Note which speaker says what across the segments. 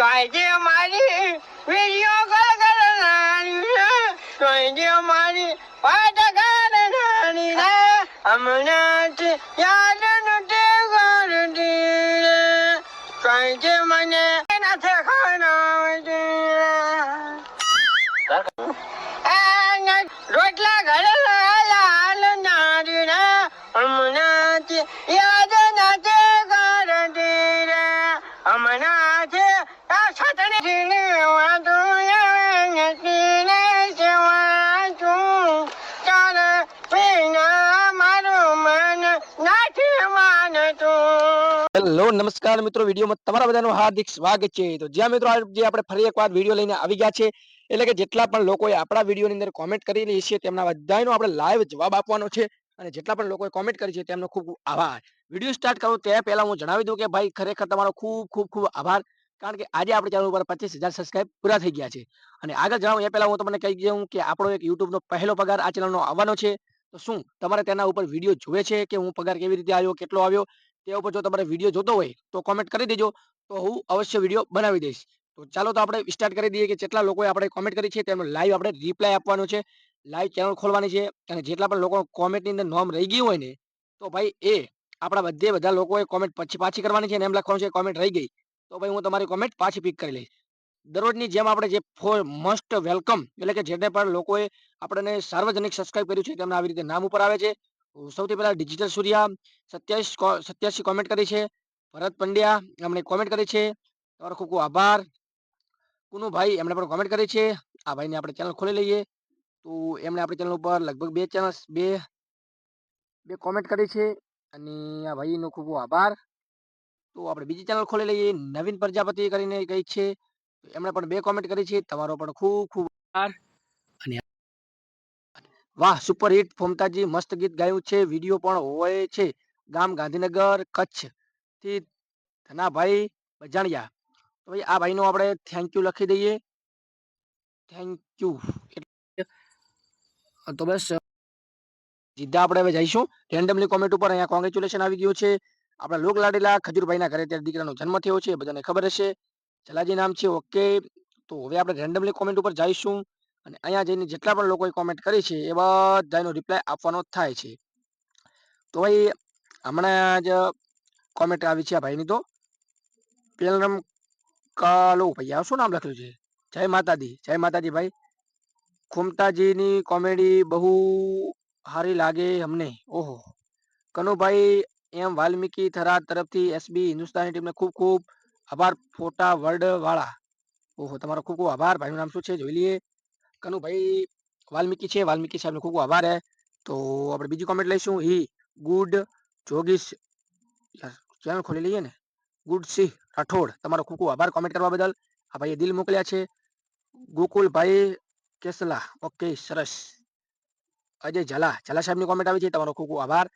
Speaker 1: તોય જે મારી વીડિયો ગળ ગળનારી છે તોય જે મારી પાટ ગાળનારી છે હમણાં જ યાદ નથી કરતી રે તોય જે મને
Speaker 2: નમસ્કાર મિત્રો, વિડીયોમાં તમારા બધાનું હાર્દિક સ્વાગત છે. તો જ્યાં મિત્રો આજે આપણે ફરી એકવાર વીડિયો લઈને આવી ગયા છે, એટલે કે જેટલા પણ લોકોએ આપણા વિડીયોની અંદર કોમેન્ટ કરેલી છે, તેમના બધાનો આપણે લાઈવ જવાબ આપવાનો છે, અને જેટલા પણ લોકોએ કોમેન્ટ કરી છે, તેમનો ખૂબ આભાર. વીડિયો સ્ટાર્ટ કરું તે પહેલા હું જણાવી દઉં કે ભાઈ, ખરેખર તમારો ખૂબ ખૂબ ખૂબ આભાર, કારણ કે આજે આપણે ચેનલ ઉપર પચીસ હજાર સબસ્ક્રાઈબ પૂરા થઈ ગયા છે. અને આગળ જણાવું, એ પહેલા હું તમને કહી દઉં કે આપણો એક યુટ્યુબનો પહેલો પગાર આ ચેનલનો આવવાનો છે. તો શું તમારે તેના ઉપર વીડિયો જોવે છે કે હું પગાર કેવી રીતે આવ્યો કેટલો આવ્યો? તે ઉપર જો તમારે વીડિયો જોતો હોય, તો કોમેન્ટ કરી દેજો. તો હું અવશ્ય વીડિયો બનાવી દઈશ. તો ચાલો તો આપણે સ્ટાર્ટ કરી દઈએ કે જેટલા લોકોએ આપણે કોમેન્ટ કરી છે તેમનો લાઈવ આપણે રિપ્લાય આપવાનો છે. લાઈવ ચેનલ ખોલવાની છે અને જેટલા પણ લોકો કોમેન્ટની અંદર નોમ રહી ગઈ હોય ને, તો ભાઈ એ આપણા બધે બધા લોકોએ કોમેન્ટ પછી પાછી કરવાની છે અને એમ લખવાનું છે કોમેન્ટ રહી ગઈ. તો ભાઈ હું તમારી કોમેન્ટ પાછી પિક કરી લઈશ. દરરોજની જેમ આપણે જે ફોર મોસ્ટ વેલકમ એટલે કે જેને પણ લોકોએ આપણને સાર્વજનિક સબસ્ક્રાઇબ કર્યું છે, તેમના આવી રીતે નામ ઉપર આવે છે. સૌથી પહેલા ડિજિટલ સૂર્યા સત્યાવીસ સત્યાસી કોમેન્ટ કરી છે. ભરત પંડ્યા એમણે કોમેન્ટ કરી છે. તમારો ખૂબ ખૂબ આભાર. કુનુભાઈ એમણે પણ કોમેન્ટ કરી છે. આ ભાઈને આપણે ચેનલ ખોલી લઈએ. તો એમણે આપણી ચેનલ ઉપર લગભગ બે ચેનલ બે બે કોમેન્ટ કરી છે. અને આ ભાઈનો ખૂબ ખૂબ આભાર. તો આપણે બીજી ચેનલ ખોલી લઈએ. નવીન પ્રજાપતિ કરીને કઈ છે. એમણે પણ બે કોમેન્ટ કરી છે. તમારો પણ ખૂબ ખૂબ આભાર. વાહ સુપર હિટ ફોમતાજી, મસ્ત ગીત ગાયું છે વીડિયો પણ હોય છે, ગામ ગાંધીનગર, કચ્છથી ધનાભાઈ બજાણિયા. તો ભાઈ, આ ભાઈનો આપણે થેન્ક યુ લખી દઈએ. થેન્ક યુ તો બસ, સીધા આપણે હવે જઈશું. રેન્ડમલી કોમેન્ટ ઉપર અહીંયા કોંગ્રેચ્યુલેશન આવી ગયું છે. આપણા લોક લાડેલા ખજૂરભાઈના ઘરે ત્યારે દીકરાનો જન્મ થયો છે બધાને ખબર હશે. જલાજી નામ છે ઓકે તો હવે આપણે રેન્ડમલી કોમેન્ટ ઉપર જઈશું. અને અહીંયા જઈને જેટલા પણ લોકોએ કોમેન્ટ કરી છે, એ બધાનો રિપ્લાય આપવાનો થાય છે. તો ભાઈ, હમણાં જ કોમેન્ટ આવી છે આ ભાઈની તો. પેલરમ કાલો ભાઈ, આ શું નામ લખ્યું છે? જય માતાજી જય માતાજી ભાઈ. ખુમતાજીની કોમેડી બહુ સારી લાગે અમને. ઓહો. કનુભાઈ એમ વાલ્મીકી થરા તરફથી એસબી હિન્દુસ્તાની ટીમને ખૂબ ખૂબ આભાર, ફોટા વર્ડ વાળા. ઓહો, તમારો ખૂબ ખૂબ આભાર. ભાઈનું નામ શું છે? જોઈ લઈએ. કનુભાઈ વાલ્મીકી છે, વાલ્મીકી સાહેબનો ખૂબ આભાર હે. તો આપણે બીજી કોમેન્ટ લઈશું. હી, ગુડ જોગીશ ચેનલ ખોલી લઈએ ને? ગુડ સિંહ રાઠોડ, તમારો ખૂબ ખૂબ આભાર કોમેન્ટ કરવા બદલ. આ ભાઈએ દિલ મોકલ્યા છે. ગોકુલભાઈ કેસલા, ઓકે, સરસ. અજય ઝાલા ઝાલા સાહેબની કોમેન્ટ આવી છે, તમારો ખૂબ ખૂબ આભાર.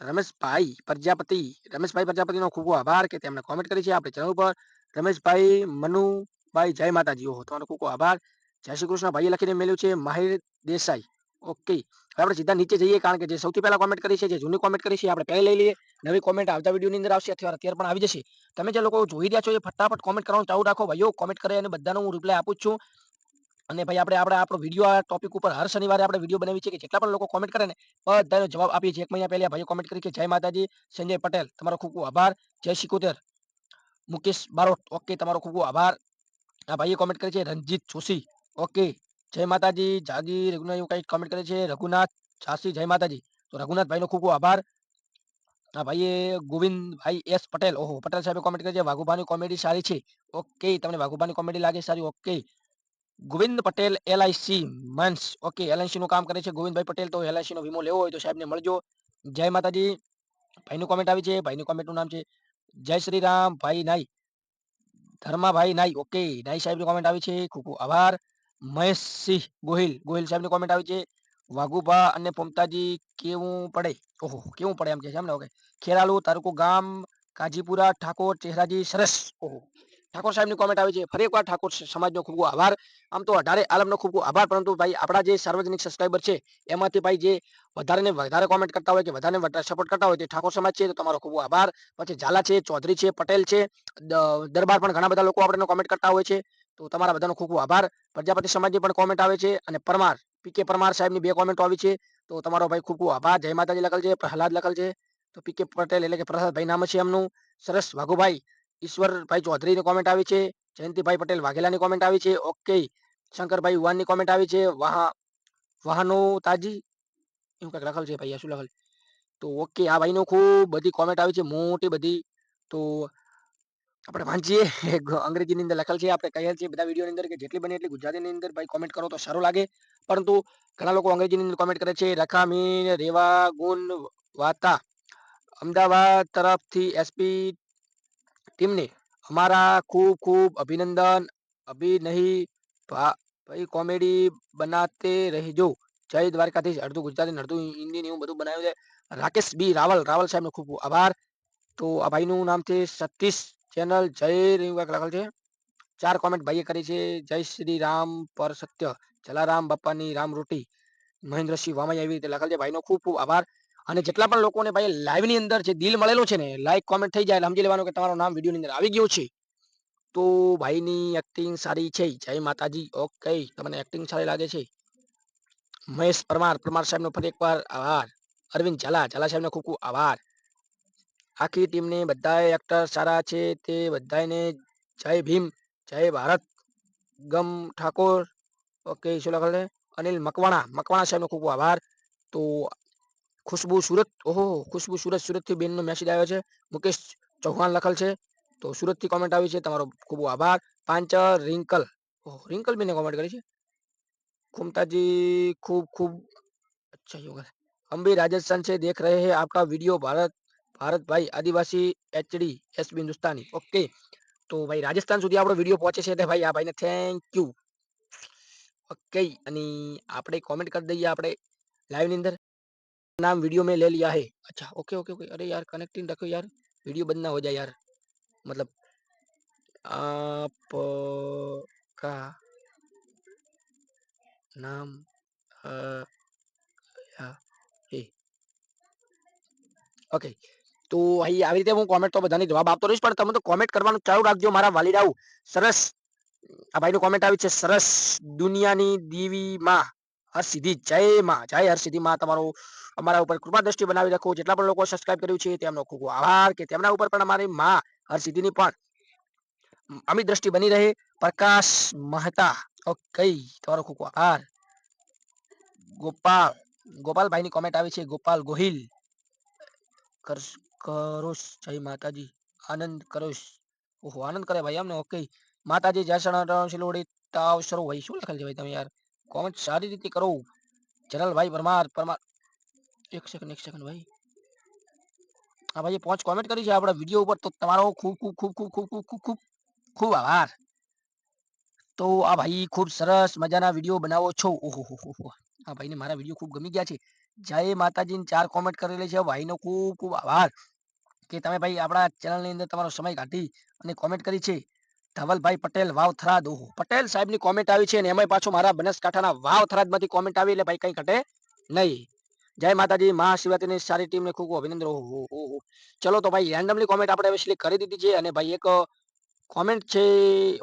Speaker 2: રમેશભાઈ પ્રજાપતિ, રમેશભાઈ પ્રજાપતિનો ખૂબ ખૂબ આભાર કે તેમણે કોમેન્ટ કરી છે આપણી ચેનલ ઉપર. રમેશભાઈ, મનુભાઈ જય માતાજી, ઓહો, તમારો ખૂબ ખૂબ આભાર. જય શ્રી કૃષ્ણ. ભાઈએ લખીને મેળ્યું છે, માહિર દેસાઈ. ઓકે હવે આપણે સીધા નીચે જઈએ, કારણ કે જે સૌથી પહેલા કોમેન્ટ કરી છે, જે જૂની કોમેન્ટ કરી છે આપણે પહેલા લઈ લઈએ. નવી કોમેન્ટ આવતા વિડીયોની અંદર આવશે, અથવા અત્યારે પણ આવી જશે. તમે જે લોકો જોઈ રહ્યા છો, એ ફટાફટ કોમેન્ટ કરવાનું ચાલુ રાખો. ભાઈઓ કોમેન્ટ કરે અને બધાનો હું રિપ્લાય આપું છું. અને ભાઈ, આપણે આપણે, આપણો વીડિયો આ ટોપિક ઉપર હર શનિવારે આપણે વીડિયો બનાવી છે કે જેટલા પણ લોકો કોમેન્ટ કરે ને, બધાનો જવાબ આપીએ છીએ. એક મહિના પહેલા ભાઈઓ કોમેન્ટ કરી કે, જય માતાજી, સંજય પટેલ, તમારો ખૂબ ખૂબ આભાર. જય શિકોતેર. મુકેશ બારોટ ઓકે તમારો ખૂબ ખૂબ આભાર. આ ભાઈએ કોમેન્ટ કરી છે, રંજીત જોશી. ઓકે જય માતાજી, જાગીર એવું કંઈક કોમેન્ટ કરે છે. રઘુનાથ છાસી જય માતાજી. તો રઘુનાથ ભાઈનો ખૂબ ખૂબ આભાર. આ ભાઈએ ગોવિંદભાઈ એસ પટેલ, ઓહો, પટેલ સાહેબે કોમેન્ટ કરી છે. વાઘુભાની કોમેડી સારી છે. ઓકે તમને વાઘુભાની કોમેડી લાગે સારી okay Govind Patel L I C મંસ okay LIC નું કામ કરે છે ગોવિંદભાઈ પટેલ. તો એલઆઈસી નો વીમો લેવો હોય તો સાહેબને મળજો. જય માતાજી. ભાઈનું કોમેન્ટ આવી છે. ભાઈનું કોમેન્ટનું નામ છે જય શ્રી રામ ભાઈ નાઈ. ધર્માભાઈ નાઈ ઓકે નાઈ સાહેબની કોમેન્ટ આવી છે. ખૂબ ખૂબ આભાર. મહેશસિંહ ગોહિલ. ગોહિલ સાહેબની કોમેન્ટ આવી છે, વાઘુભા અને પોમતાજી કેવું પડે? ઓહો, કેવું પડે એમ કે છે એમને ઓકે ખેરાલુ, તાલુકો ગામ, કાજીપુરા, ઠાકોર, ચહેરાજી, સરસ. ઓહો. ઠાકોર સાહેબની કોમેન્ટ આવી છે. ફરી એકવાર ઠાકોર સમાજનો ખૂબ આભાર. આમ તો અઢારે આલમનો ખૂબ આભાર, પરંતુ ભાઈ આપણા જે સાર્વજનિક સબસ્ક્રાઈબર છે, એમાંથી ભાઈ જે વધારે ને વધારે કોમેન્ટ કરતા હોય કે વધારે વધારે સપોર્ટ કરતા હોય તે ઠાકોર સમાજ છે, તો તમારો ખૂબ આભાર. પછી ઝાલા છે, ચૌધરી છે, પટેલ છે દરબાર પણ ઘણા બધા લોકો આપણને કોમેન્ટ કરતા હોય છે. તો તમારા બધાનો ખૂબ ખૂબ આભાર. પ્રજાપતિ સમાજની પણ કોમેન્ટ આવે છે અને પરમાર પીકે પરમાર સાહેબની બે કોમેન્ટો આવી છે. તો તમારો ભાઈ ખૂબ ખૂબ આભાર. જય માતાજી લખેલ છે, પ્રહલાદ લખેલ છે. તો પીકે પટેલ એટલે કે પ્રસાદભાઈ નામ છે એમનું. સરસ વાઘુભાઈ, ઈશ્વરભાઈ ચૌધરીની કોમેન્ટ આવી છે. જયંતિભાઈ પટેલ વાઘેલાની કોમેન્ટ આવી છે. ઓકે શંકરભાઈ યુવાનની કોમેન્ટ આવી છે. વાહ વાહનો તાજી એવું કંઈક લખેલ છે ભાઈ શું લખેલ? તો ઓકે આ ભાઈનો ખૂબ બધી કોમેન્ટ આવી છે. મોટી બધી. તો આપણે વાંચીએ. અંગ્રેજીની અંદર લખેલ છે, આપણે કહેલ છે બધા વિડીયોની અંદર કે જેટલી બને એટલી ગુજરાતીની અંદર ભાઈ કોમેન્ટ કરો તો સારું લાગે. પરંતુ ઘણા લોકો અંગ્રેજીની અંદર કોમેન્ટ કરે છે, રખામીન રેવા ગુણ વાતા. અમદાવાદ તરફથી એસપી ટીમને, અમારા ખૂબ ખૂબ અભિનંદન, અભી નહીં ભાઈ કોમેડી બનાતે રહેજો. જય દ્વારકાધીશ. અડધું ગુજરાતી અડધું હિન્દી એવું બધું બનાવ્યું છે. રાકેશ બી રાવલ રાવલ સાહેબનો ખૂબ આભાર. તો આ ભાઈનું નામ છે સતીશ ચેનલ જય કંઈક લખેલ છે. ચાર કોમેન્ટ ભાઈએ કરી છે. જય શ્રી રામ પર સત્ય. જલારામ બાપાની રામ રોટી. મહેન્દ્રસિંહ વામાઈ એવી રીતે લખેલ છે ભાઈનો ખૂબ ખૂબ આભાર. અને જેટલા પણ લોકોને ભાઈ લાઈવની અંદર જે દિલ મળેલો છે ને લાઈક કોમેન્ટ થઈ જાય સમજી લેવાનું કે તમારું નામ વિડીયોની અંદર આવી ગયું છે. તો ભાઈની એક્ટિંગ સારી છે. જય માતાજી. ઓકે તમને એક્ટિંગ સારી લાગે છે? મહેશ પરમાર પરમાર સાહેબનો ફરી એકવાર આભાર. અરવિંદ ઝાલા ઝાલા સાહેબનો ખૂબ ખૂબ આભાર. આખી ટીમને બધા એક્ટર સારા છે તે બધાને જય ભીમ જય ભારત ગમ ઠાકોર ઓકે શું લખેલ છે અનિલ મકવાણા મકવાણા સાહેબનો ખૂબ ખૂબ આભાર તો ખુશ્બુ સુરત ઓહો ખુશ્બુ સુરત સુરતથી બેનનો મેસેજ આવ્યો છે મુકેશ ચૌહાણ લખેલ છે તો સુરતથી કોમેન્ટ આવી છે તમારો ખૂબ ખૂબ આભાર પાંચર રિંકલ ઓહ રિંકલ બેને કોમેન્ટ કરી છે खुमताजी खूब खूब अच्छा योगा हम भी राजस्थान से देख रहे हैं आपका वीडियो भारत ભારત ભાઈ આદિવાસી એચડી એસબી હિન્દુસ્તાની ઓકે તો ભાઈ રાજસ્થાન સુધી આપણો વિડીયો પહોંચે છે એટલે ભાઈ આ ભાઈને થેન્ક યુ ઓકે અને આપણે કોમેન્ટ કરી દઈએ આપણે લાઈવ ની અંદર नाम वीडियो में ले लिया है अच्छा ओके ओके ओके अरे यार कनेक्टिंग रखो यार वीडियो बंद ना हो जाए यार मतलब आपका નામ અ, યા, એ ઓકે તો અહીં આવી રીતે હું કોમેન્ટ તો બધાની જવાબ આપતો રહીશ, પણ તમે તો કોમેન્ટ કરવાનું ચાલુ રાખજો, મારા વાલીડાઓ સરસ. આ ભાઈનું કોમેન્ટ આવી છે, સરસ. દુનિયાની દીવી માં હરસિદ્ધિ. જય માં, જય હરસિદ્ધિ માં. તમારો અમારા ઉપર કૃપા દ્રષ્ટિ બનાવી રાખો. જેટલા પણ લોકો સબસ્ક્રાઇબ કર્યું છે, તેમનો ખૂબ ખૂબ આભાર કે તેમના ઉપર પણ અમારી માં હરસિદ્ધિની પણ અમી દ્રષ્ટિ બની રહે. પ્રકાશ મહેતા. ઓકે, તમારો ખૂબ ખૂબ આભાર. ગોપાલ, ગોપાલભાઈની કોમેન્ટ આવી છે, ગોપાલ ગોહિલ. કરશ જય માતાજી. આનંદ કરોશ ઓહો, આનંદ કરે ભાઈ અમને ઓકે માતાજી જય શિલોડી, તાવ, શરૂ ભાઈ શું લખેલ છે ભાઈ તમે યાર? કોમેન્ટ સારી રીતે કરો. જનરલભાઈ પરમાર પરમાર. એક સેકન્ડ એક સેકન્ડ ભાઈ. હા ભાઈ પાંચ કોમેન્ટ કરી છે આપણા વીડિયો ઉપર. તો તમારો ખૂબ ખૂબ ખૂબ ખૂબ ખૂબ ખૂબ ખૂબ ખૂબ ખૂબ આભાર. તો આ ભાઈ ખૂબ સરસ મજાના વીડિયો બનાવો છો. ઓહો, હો આ ભાઈને મારા વીડિયો ખૂબ ગમી ગયા છે. જય માતાજીને ચાર કોમેન્ટ કરેલી છે. ભાઈનો ખૂબ ખૂબ આભાર. કે તમે ભાઈ આપણા ચેનલની અંદર તમારો સમય કાઢી અને કોમેન્ટ કરી છે. ધવલભાઈ પટેલ, વાવ થરાદ. ઓહો, પટેલ સાહેબની કોમેન્ટ આવી છે અને એમાંય પાછું મારા બનાસકાંઠાના વાવ થરાદમાંથી કોમેન્ટ આવી એટલે ભાઈ કંઈ ઘટે નહીં. જય માતાજી, મહાશિવરાત્રીની સારી ટીમને ખૂબ ખૂબ અભિનંદન. ઓહો હો હો ચલો તો ભાઈ રેન્ડમલી કોમેન્ટ આપણે હવે સિલેક્ટ કરી દીધી છે અને ભાઈ એક કોમેન્ટ છે.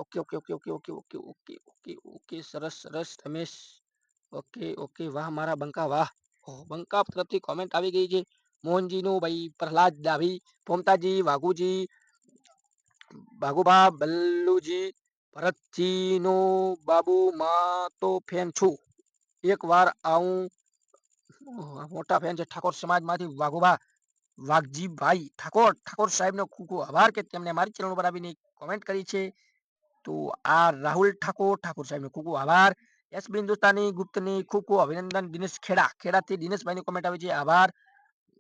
Speaker 2: Okay okay okay okay okay okay okay okay okay સરસ સરસ, રમેશ. ઓકે ઓકે વાહ, મારા બંકા, વાહ. ઓહ, બંકા તરફથી કોમેન્ટ આવી ગઈ છે. મોહનજીનું ભાઈ પ્રહલાદ ડાભી પોમતાજી વાઘુજી ભાગુભા બલ્લુજી ભરતજીનો બાબુ માં તો ફેન છું. એક વાર આવું મોટા ફેન છે ઠાકોર સમાજમાંથી વાઘુભા, વાઘજીભાઈ ઠાકોર ઠાકોર સાહેબનો ખૂબ ખૂબ આભાર કે તેમણે મારી ચેનલ ઉપર આવીને કોમેન્ટ કરી છે. તો આ રાહુલ ઠાકોર ઠાકોર સાહેબનો ખૂબ ખૂબ આભાર. એસબી હિન્દુસ્તાની ગુપ્તની ખૂબ ખૂબ અભિનંદન દિનેશ ખેડા, ખેડાથી દિનેશભાઈની કોમેન્ટ આવી છે. આભાર.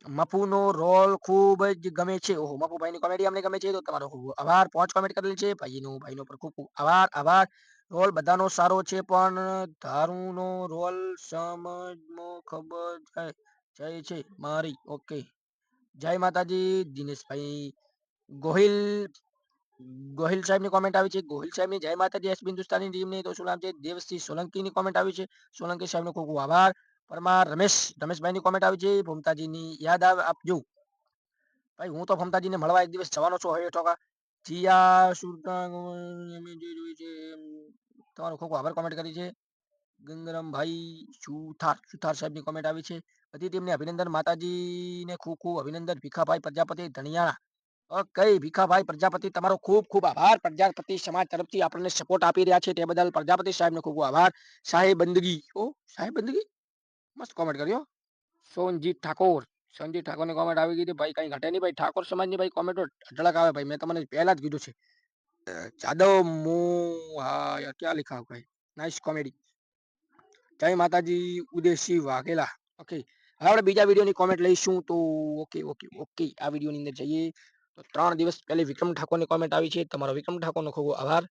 Speaker 2: મફુનો રોલ ખૂબ જ ગમે છે. ઓહો મફુભાઈની કોમેડી અમને ગમે છે, તો તમારો ખૂબ આભાર. પાંચ કોમેન્ટ કરેલી છે ભાઈનો ભાઈનો પર ખૂબ ખૂબ આભાર. આભાર. રોલ બધાનો સારો છે, પણ ધારુનો રોલ સમજમાં ખબર જાય જાય છે મારી. ઓકે. જય માતાજી. દિનેશભાઈ ગોહિલ ગોહિલ સાહેબની કોમેન્ટ આવી છે. ગોહિલ સાહેબની જય માતાજી. એસ હિન્દુસ્તાની ટીમની તો શું નામ છે? દેવસિંહ સોલંકીની કોમેન્ટ આવી છે. સોલંકી સાહેબનો ખૂબ ખૂબ આભાર. પરમાર રમેશ, રમેશભાઈની કોમેન્ટ આવી છે, ભમતાજીની યાદ આવે, આપજો. ભાઈ, હું તો ભમતાજીને મળવા એક દિવસ જવાનો છું હવે ટોકા જીયા સુરતા તમારો ખૂબ આભાર કોમેન્ટ કરી છે. ગંગરામભાઈ સુથાર સુથાર સાહેબની કોમેન્ટ આવી છે. બધી ટીમને અભિનંદન, માતાજીને ખૂબ ખૂબ અભિનંદન. ભીખાભાઈ પ્રજાપતિ ધણિયાણા. ઓકે, ભીખાભાઈ પ્રજાપતિ, તમારો ખૂબ ખૂબ આભાર. પ્રજાપતિ સમાજ તરફથી આપણને સપોર્ટ આપી રહ્યા છે, તે બદલ પ્રજાપતિ સાહેબનો ખૂબ આભાર. સાહેબ બંદગી. ઓ સાહેબ બંદગી? મસ્ત કોમેન્ટ કર્યો સોનજીત ઠાકોર સંજીત ઠાકોરની કોમેન્ટ આવી ગઈ ભાઈ કઈ ઘટે નહીં. ભાઈ ઠાકોર સમાજની ભાઈ કોમેન્ટો અઢળક આવે ભાઈ. મેં તમને પહેલા જ કીધું છે. જાદવ મુ હા યાર ક્યાં લિખા ભાઈ નાઇસ કોમેડી જય માતાજી, ઉદેશી વાઘેલા. ઓકે હવે આપણે બીજા વિડીયોની કોમેન્ટ લઈશું તો ઓકે ઓકે ઓકે આ વિડીયોની અંદર જઈએ. તો ત્રણ દિવસ પહેલી વિક્રમ ઠાકોરની કોમેન્ટ આવી છે. તમારો વિક્રમ ઠાકોરનો ખૂબ આભાર.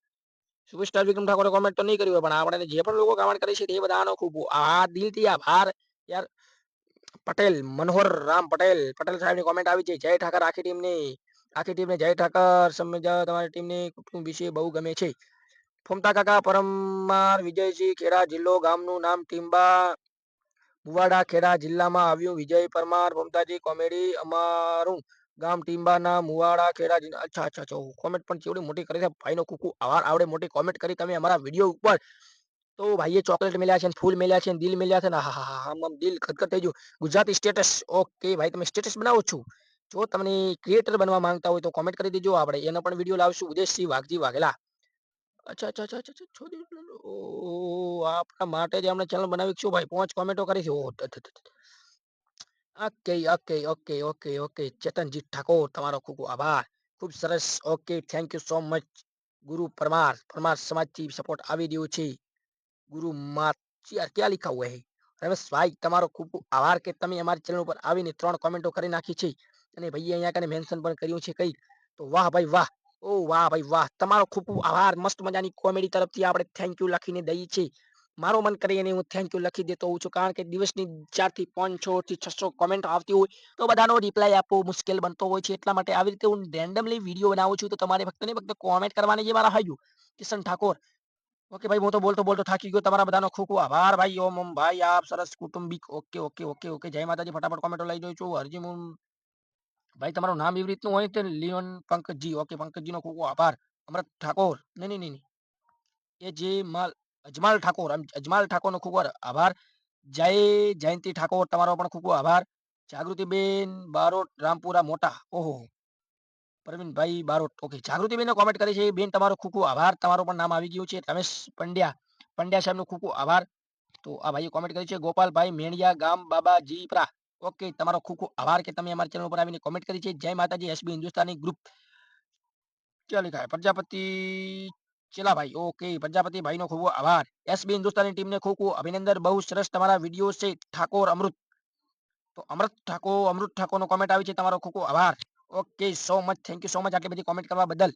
Speaker 2: સુપરસ્ટાર વિક્રમ ઠાકોરે કોમેન્ટ તો નહીં કર્યું પણ આપણે જે પણ લોકો કમેન્ટ કરી છે એ બધાનો ખૂબ આ દિલથી આભાર. યાર, પટેલ, મનોહર રામ પટેલ પટેલ સાહેબની કોમેન્ટ આવી છે. જય ઠાકર, આખી ટીમની, આખી ટીમને જય ઠાકર સમજા તમારી ટીમને કુટુંબ વિશે બહુ ગમે છે. ફોમતા કાકા, પરમાર વિજયસિંહ ખેડા જિલ્લો, ગામનું નામ ટીમ્બા મુવાડા ખેડા જિલ્લામાં આવ્યું વિજય પરમાર, ફોમતાજી, કોમેડી, અમારું ગામ ટીમ્બાના મુવાડા ખેડા જિલ્લા અચ્છા અચ્છા અચ્છા કોમેન્ટ પણ કેવડી મોટી કરી છે. ભાઈનો કુકુ આભાર. આવડે મોટી કોમેન્ટ કરી તમે અમારા વીડિયો ઉપર. તો ભાઈએ ચોકલેટ મેલ્યા છે ને ફૂલ મેલ્યા છે ને દિલ મેલ્યા છે ને હા હા હા આમ આમ દિલ ખતખત થઈ ગયું. ગુજરાતી સ્ટેટસ ઓકે ભાઈ, તમે સ્ટેટસ બનાવો છો. જો તમને ક્રિએટર બનવા માંગતા હોય તો કોમેન્ટ કરી દેજો. આપણે એનો પણ વીડિયો લાવશું. ઉદેશસિંહ વાઘજી વાઘેલા. અચ્છા અચ્છા અચ્છા અચ્છા અચ્છા છોડી દીધું. ઓહ, આપણા માટે જ આપણે ચેનલ બનાવી છું. ભાઈ, પાંચ કોમેન્ટો કરી છે. ઓહ ધ ધ ધ the. Okay okay okay okay okay Chetanji Thakor તમારો ખૂબ આભાર ખૂબ સરસ okay thank you so much Guru Parmar Parmar સમાજથી support આવી રહ્યો છે ગુરુ માત ક્યાં લખા હુआ હે રમેશ ભાઈ તમારો ખૂબ આભાર કે તમે અમારી ચેનલ ઉપર આવીને ત્રણ કોમેન્ટો કરી નાખી છે અને ભાઈએ અહીંયા કને મેન્શન પણ કર્યું છે કઈ તો વાહ ભાઈ વાહ ઓ વાહ ભાઈ વાહ તમારો ખૂબ આભાર મસ્ત મજાની કોમેડી તરફથી આપણે થેન્ક યુ લખીને દઈએ છીએ મારો મન કરી અને હું થેન્ક યુ લખી દેતો હોઉં છું. કારણ કે દિવસની ચારથી પાંચસો થી છસો કોમેન્ટ આવતી હોય તો બધાનો રિપ્લાય આપવો મુશ્કેલ બનતો હોય છે. એટલા માટે આવી રીતે હું રેન્ડમલી વીડિયો બનાવું છું તો તમારે ફક્ત ને ફક્ત કોમેન્ટ કરવાની છે મારા હાયું કિશન ઠાકોર. ઓકે ભાઈ, હું તો બોલતો બોલતો થાકી ગયો. તમારા બધાનો ખૂબ ખૂબ આભાર ભાઈ. ઓમ ઓમ ભાઈ, આપ સરસ કુટુંબિક. ઓકે ઓકે ઓકે ઓકે જય માતાજી. ફટાફટ કોમેન્ટો લઈ જોઉં છું. હરજી હું ભાઈ, તમારું નામ એવી રીતનું હોય તો લિયોન પંકજજી. ઓકે પંકજજીનો ખૂબ ખૂબ આભાર. અમૃત ઠાકોર. નહીં નહીં નહીં નહીં. એ જે માલ અજમાલ ઠાકોર અજમાલ ઠાકોરનો ખૂબ આભાર. જય જયંતિ ઠાકોર, તમારો પણ ખૂબ આભાર. જાગૃતિબેન બારોટ, રામપુરા મોટા. ઓહો. પરવીનભાઈ બારોટ. ઓકે જાગૃતિબેન કોમેન્ટ કરી છે. બેન, તમારો ખૂબ આભાર. તમારો પણ નામ આવી ગયું છે. રમેશ પંડ્યા પંડ્યા સાહેબનો ખૂબ આભાર. તો આ ભાઈએ કોમેન્ટ કરી છે. ગોપાલભાઈ મેણિયા, ગામ બાબાજીપરા ઓકે, તમારો ખૂબ ખૂબ આભાર કે તમે અમારા ચેનલ ઉપર આવીને કોમેન્ટ કરી છે. જય માતાજી, એસબી હિન્દુસ્તાની ગ્રુપ. ચાલી ખાય પ્રજાપતિ चला भाई, ओके। प्रजापति भाई नो खूब आभार। एस बी हिंदुस्तानी टीम ने खूब अभिनंदन बहुत सरस तुम्हारा वीडियो से ठाकुर अमृत। तो अमृत ठाकुर अमृत ठाकुर नो कमेंट आई है खूब आभार। Okay so much thank you so much आटे बड़ी कॉमेंट करवा Badal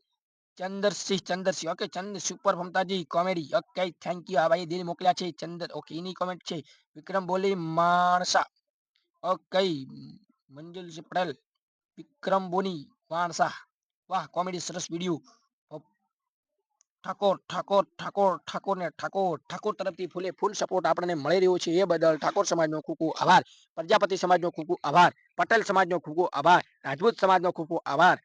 Speaker 2: Chandra Singh Chandra Singh okay Chandra super Mamta ji comedy okay thank you भाई दिल मोकलिया छे चंद्र ओके इनी कमेंट छे विक्रम बोली मानसा ओके मंजुल सिपडल विक्रम बोनी मानसा वाह कॉमेडी सरस वीडियो ઠાકોર ઠાકોર ઠાકોર ઠાકોર ને ઠાકોર ઠાકોર તરફથી ફૂલે ફૂલ સપોર્ટ આપણને મળી રહ્યો છે એ બદલ ઠાકોર સમાજનો ખૂબ ખૂબ આભાર પ્રજાપતિ સમાજનો ખૂબ ખૂબ આભાર પટેલ સમાજનો ખૂબ ખૂબ આભાર રાજપૂત સમાજનો ખૂબ ખૂબ આભાર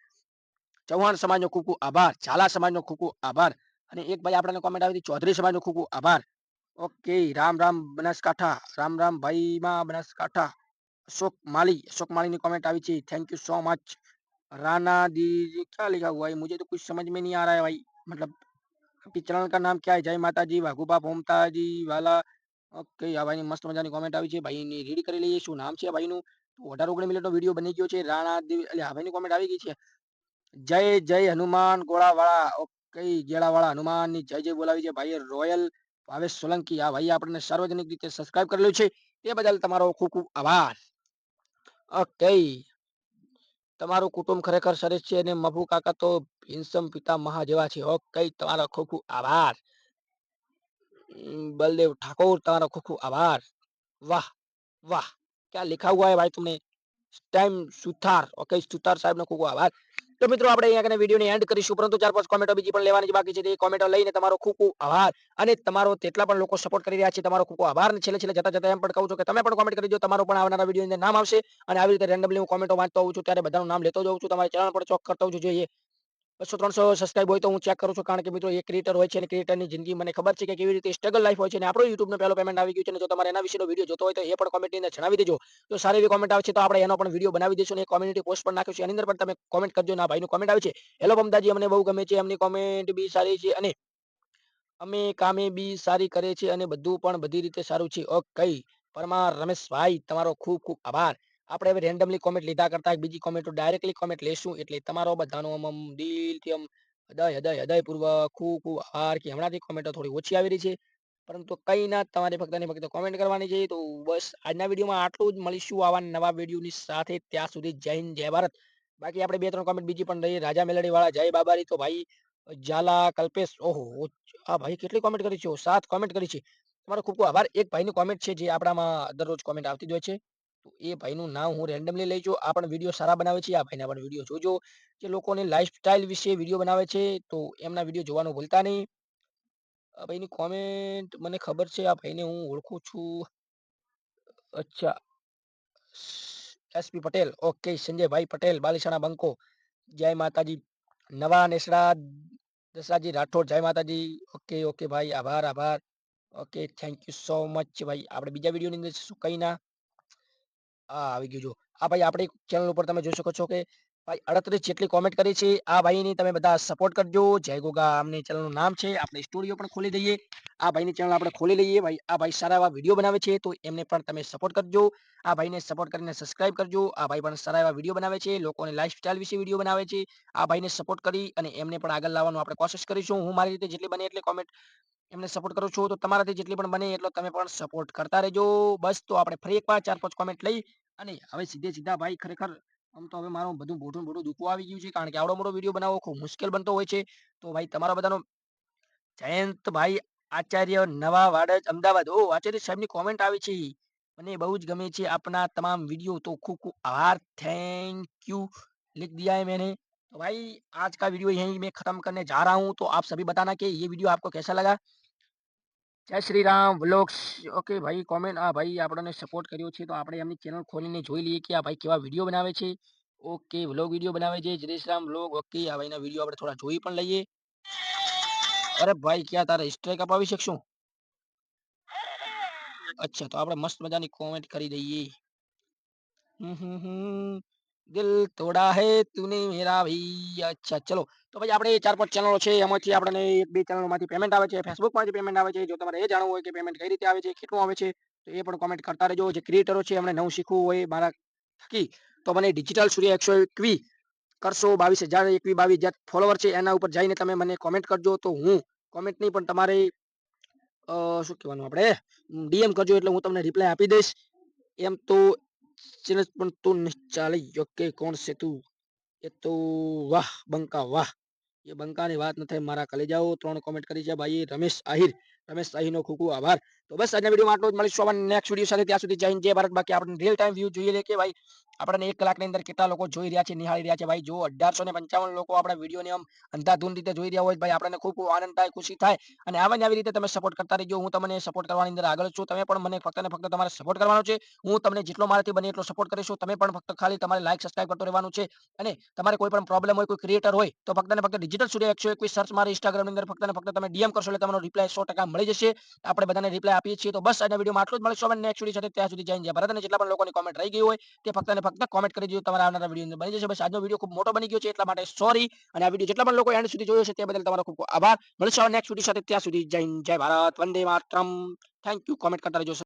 Speaker 2: ચૌહાણ સમાજનો ખૂબ ખૂબ આભાર ઝાલા સમાજનો ખૂબ ખૂબ આભાર અને એક ભાઈ આપણને કોમેન્ટ આવી હતી ચૌધરી સમાજનો ખૂબ ખૂબ આભાર ઓકે રામ રામ બનાસકાંઠા રામ રામ ભાઈ માં બનાસકાંઠા अशोक माली अशोक माली ने कमेंट आई थी thank you so much Rana di क्या लिखा हुआ है मुझे तो कुछ समझ में नहीं आ रहा है भाई मतलब ચેનલ કા નામ ક્યાં જય માતાજી વાઘુબાપ હોમતાજી વાલા. ઓકે, આ ભાઈની મસ્ત મજાની કોમેન્ટ આવી છે. ભાઈની રીડ કરી લઈએ. શું નામ છે ભાઈનું? અઢાર ઓગણી મિનિટનો વીડિયો બની ગયો છે. રાણા દેવ, એટલે આ ભાઈની કોમેન્ટ આવી ગઈ છે. જય જય હનુમાન ગોળાવાળા. ઓકે, ગેળાવાળા હનુમાનની જય જય બોલાવી છે ભાઈએ રોયલ ભાવેશ સોલંકી. આ ભાઈ આપણને સાર્વજનિક રીતે સબસ્ક્રાઇબ કરેલું છે. એ બદલ તમારો ખૂબ ખૂબ આભાર. ઓકે. તમારું કુટુંબ ખરેખર સરસ છે અને મફુ કાકા તો હિંસમ પિતા મહા જેવા છે ઓકે તમારો ખૂબ ખૂબ આભાર उम, बलदेव ठाकुर तुम्हारा खूब खूब आभार वाह वाह क्या लिखा हुआ है भाई तुमने टाइम सुथार ओके सुथार साहब ने खूब खूब आभार તો મિત્રો આપણે અહીંયા કને વિડીયોને એન્ડ કરીશું. પરંતુ ચાર પાંચ કોમેન્ટો બીજી પણ લેવાની બાકી છે. તે કોમેન્ટો લઈને તમારો ખૂબ ખૂબ આભાર. અને તમારો તેટલા પણ લોકો સપોર્ટ કરી રહ્યા છે, તમારો ખૂબ આભાર. અને છેલ્લે છેલ્લે જતા જતા એમ પણ કહું છું કે તમે પણ કોમેન્ટ કરી દો. તમારો પણ આવનારા વીડિયો અંદર નામ આવશે. અને આવી રીતે રેન્ડમલી હું કોમેન્ટો વાંચતો હોઉં છું, ત્યારે બધાનું નામ લેતો જઉં છું. તમારી ચેનલ પર ચોક કરતો જોઈએ બસો ત્રણસો સબસ્ક્રાઈબ હોય તો હું ચેક કરું છું. કારણ કે મિત્રો એક ક્રિએટર હોય છે અને ક્રિએટરની જિંદગી મને ખબર છે કે કેવી રીતે સ્ટ્રગલ લાઈફ હોય છે અને આપણો યુટ્યુબનો પહેલો પેમેન્ટ આવી ગયું છે અને જો તમારે એના વિશેનો વીડિયો જોતો હોય તો એ પણ કોમેન્ટની અંદર જણાવી દેજો. જો સારી એવી કોમેન્ટ આવે છે તો આપણે એનો પણ વીડિયો બનાવી દઈશું અને કોમ્યુનિટી પોસ્ટ પણ નાખીશું. એની અંદર પણ તમે કોમેન્ટ કરજો ના ભાઈનું કોમેન્ટ આવે છે. હેલો મમતાજી, અમને બહુ ગમે છે. એમની કોમેન્ટ બી સારી છે અને અમે કામે બી સારી કરે છે અને બધું પણ બધી રીતે સારું છે. ઓકે પરમાર રમેશભાઈ, તમારો ખૂબ ખૂબ આભાર. આપણે હવે રેન્ડમલી કોમેન્ટ લીધા કરતા બીજી કોમેન્ટો ડાયરેક્ટલી કોમેન્ટ લેશું. એટલે તમારો બધાનો આમ દિલથી આમ હૃદય હૃદય, હૃદયપૂર્વક ખૂબ ખૂબ આભાર કે હમણાંથી કોમેન્ટો થોડી ઓછી આવી રહી છે. પરંતુ કઈ ના, તમારે ફક્ત ને ફક્ત કોમેન્ટ કરવાની છે. તો બસ આજના વિડીયોમાં આટલું જ. મળીશું આવા નવા વિડીયોની સાથે. ત્યાં સુધી જય હિન્દ, જય ભારત. બાકી આપણે બે, ત્રણ કોમેન્ટ બીજી પણ રહી. રાજા મેલડીવાળા, જય બાબારી. તો ભાઈ, ઝાલા, કલ્પેશ, ઓહો, આ ભાઈ કેટલી કોમેન્ટ કરી છે? સાત કોમેન્ટ કરી છે. તમારો ખૂબ ખૂબ આભાર. એક ભાઈની કોમેન્ટ છે જે આપણામાં દરરોજ કોમેન્ટ આવતી જ હોય છે. એ ભાઈનું નામ હું રેન્ડમલી લઈ આ પણ વીડિયો સારા બનાવે છે. આ ભાઈના પણ વીડિયો જોજો. જે લોકોની લાઈફસ્ટાઈલ વિશે વીડિયો બનાવે છે, તો એમના વીડિયો જોવાનું ભૂલતા નહીં. આ ભાઈની કોમેન્ટ મને ખબર છે. આ ભાઈને હું ઓળખું છું. અચ્છા. એસપી પટેલ. ઓકે સંજયભાઈ પટેલ, બાલીસાણા બંકો. જય માતાજી. નવા નેસડા દશરાજી રાઠોડ, જય માતાજી. ઓકે ઓકે ભાઈ. આભાર આભાર. Okay thank you so much ભાઈ. આપણે બીજા વિડીયોની અંદર શું કંઈ ના. આ આવી ગયું જો. આ ભાઈ આપણી ચેનલ ઉપર તમે જોઈ શકો છો કે ભાઈ અડત્રીસ જેટલી કોમેન્ટ કરી છે, આ ભાઈની તમે બધા સપોર્ટ કરજો. જય ગોગા, આમની ચેનલનું નામ છે. આપણે સ્ટુડિયો પણ ખોલી દઈએ. આ ભાઈની ચેનલ આપણે ખોલી લઈએ ભાઈ, આ ભાઈ સારા એવા વીડિયો બનાવે છે, તો એમને પણ તમે સપોર્ટ કરજો. આ ભાઈને સપોર્ટ કરીને સબસ્ક્રાઇબ કરજો. આ ભાઈ પણ સારા એવા વીડિયો બનાવે છે, લોકોની લાઈફસ્ટાઈલ વિશે વીડિયો બનાવે છે. આ ભાઈને સપોર્ટ કરી અને એમને પણ આગળ લાવવાનું આપણે કોશિશ કરીશું. હું મારી રીતે જેટલી બને એટલી કોમેન્ટ એમને સપોર્ટ કરું છું. તો તમારાથી જેટલી પણ બને એટલો તમે પણ સપોર્ટ કરતા રહેજો. બસ, તો આપણે ફરી એકવાર ચાર પાંચ કોમેન્ટ લઈ અને હવે સીધે સીધા ભાઈ ખરેખર આમ તો હવે મારું બધું મોટું મોટું દુખવું આવી ગયું છે કારણ કે આવડો મોટો વિડીયો બનાવવો ખૂબ મુશ્કેલ બનતો હોય છે તો ભાઈ તમારા બધાનો જયંતભાઈ આચાર્ય નવા વાડજ અમદાવાદ ઓ આચાર્ય સાહેબની કોમેન્ટ આવી છે મને બહુ જ ગમે છે આપના તમામ वीडियो तो खूब खूब आभार थैंक यू लिख दिया है मैंने तो भाई आज का वीडियो यहीं मैं खत्म करने जा रहा हूँ तो आप सभी बताना कि ये वीडियो आपको कैसा लगा જય શ્રી રામ વ્લોગ્સ ઓકે ભાઈ કોમેન્ટ આ ભાઈ આપણને સપોર્ટ કર્યો છે, તો આપણે એમની ચેનલ ખોલીને જોઈ લઈએ કે આ ભાઈ કેવા વીડિયો બનાવે છે. ઓકે, વ્લોગ વીડિયો બનાવે છે. જય શ્રી રામ વ્લોગ, ઓકે, આ ભાઈના વીડિયો આપણે થોડા જોઈ પણ લઈએ. અરે ભાઈ, ક્યાં તારે સ્ટ્રાઇક અપાવી શકશું? અચ્છા, તો આપણે મસ્ત મજાની કોમેન્ટ કરી દઈએ. હમ હમ હમ. દિલ તોડા હે તુને મેરા ભાઈ અચ્છા ચલો તો ભાઈ આપણે ચાર પાંચ ચેનલો છે, એમાંથી આપણને એક, બે ચેનલોમાંથી પેમેન્ટ આવે છે ફેસબુકમાંથી પેમેન્ટ આવે છે, જો તમારે એ જાણવું હોય કે પેમેન્ટ કઈ રીતે આવે છે, કેટલું આવે છે, તો એ પણ કોમેન્ટ કરતા રહેજો. જે ક્રિએટરો છે, એમને નવું શીખવું હોય, મારા થકી, તો મને ડિજિટલ સૂર્ય એકસો એકવી કરશો, બાવીસ હજાર એકવી બાવીસ હજાર ફોલોવર છે, એના ઉપર જઈને તમે મને કોમેન્ટ કરજો, તો હું કોમેન્ટ નહીં, પણ તમારે શું કહેવાનું આપણે ડીએમ કરજો, એટલે હું તમને રિપ્લાય આપી દઈશ. એમ તો ચેનલ પણ તું નિશ્ચાલી યોગ્ય કોણ છે તું? એ તો વાહ, બંકા વાહ. એ બંકાની વાત નથી મારા કલેજાઓ ત્રણ કોમેન્ટ કરી છે, ભાઈ, રમેશ આહિર. રમેશ સાહીનો ખૂબ ખૂબ આભાર. તો બસ આજના વિડીયોમાં આટલું જ મળીશું આપણે નેક્સ્ટ વીડિયો સાથે. ત્યાં સુધી જય હિન્દ ભારત. બાકી આપણે રિયલ ટાઈમ વ્યૂ જોઈએ કે ભાઈ આપણને એક કલાકની અંદર કેટલા લોકો જોઈ રહ્યા છે, નિહાળી રહ્યા છે. ભાઈ જો અઢારસો ને પંચાવન લોકો આપણા વિડીયોને આમ અંધાધૂન રીતે જોઈ રહ્યા હોય ભાઈ આપણને ખૂબ ખૂબ આનંદ થાય, ખુશી થાય અને આવા આવી રીતે તમે સપોર્ટ કરતા રહેજો. હું તમને સપોર્ટ કરવાની અંદર આગળ છું. તમે પણ મને ફક્ત ને ફક્ત તમારે સપોર્ટ કરવાનો છે. હું તમને જેટલો મારાથી બને એટલો સપોર્ટ કરીશું. તમે પણ ફક્ત ખાલી તમારે લાઈક સબસ્ક્રાઇબ કરતો રહેવાનું છે અને તમારે કોઈ પણ પ્રોબ્લેમ હોય, કોઈ ક્રિએટર હોય તો ફક્ત ને ફક્ત ડિજિટલ સૂર્ય એકસો એકવીસ સર્ચ મારી ઇન્સ્ટાગ્રામની અંદર ફક્ત ને ફક્ત તમે ડીએમ કરશો એટલે તમારો રિપ્લાય સો ટકા મળી જશે. આપણે બધાને રિપ્લાય આપીએ છીએ. તો બસ આજના વિડીયોમાં આટલું જ. મળીશું અને નેક્સ્ટ વીડિયો સાથે ત્યાં સુધી જઈને ભારત. અને જેટલા પણ લોકોની કોમેન્ટ રહી ગઈ હોય તે ફક્ત અને ફક્ત કોમેન્ટ કરી દીધું તમારા આવનારા વીડિયો બની જશે. બસ આજનો વીડિયો ખૂબ મોટો બની ગયો છે. એટલા માટે સોરી અને આ વીડિયો જેટલા પણ લોકો એન્ડ સુધી જોયો છે તે બદલ તમારો ખૂબ આભાર. મળીશું નેક્સ્ટ વીડિયો સાથે ત્યાં સુધી. હિન્દ, જય ભારત. વંદે માતરમ. થેન્ક યુ કોમેન્ટ કરતા રહેજો.